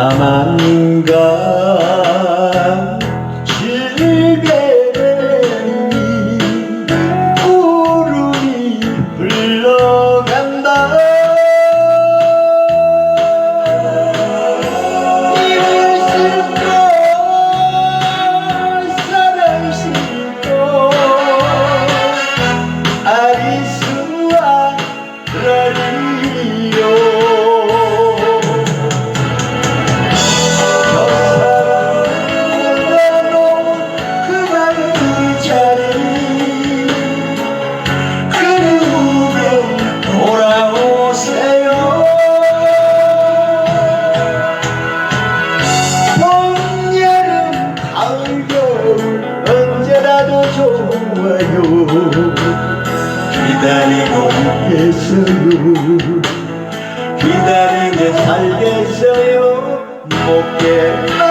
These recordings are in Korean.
Amanda. 좋아요. 기다리고 있겠어요. 기다리며 살겠어요. 못깨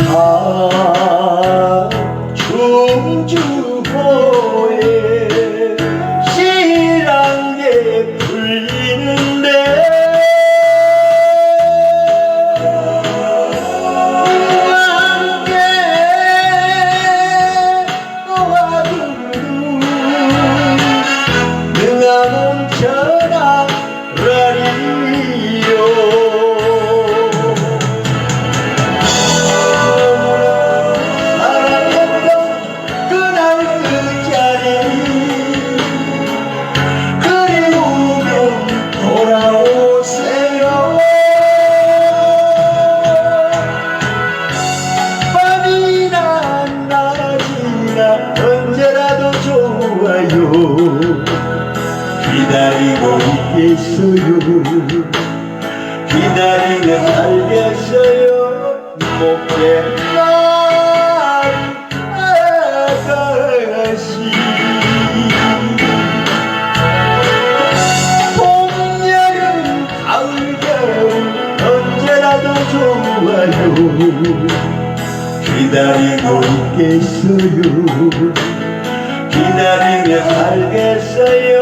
중왕파 충주호에 실랑에 풀리는데 함께 와두루 능한 온천아 기다리고 있겠어요 기다리며 살겠어요. 못된 날 아가씨 봄, 여름, 가을, 겨울 언제라도 좋아요. 기다리고 있겠어요 기다리며 살겠어요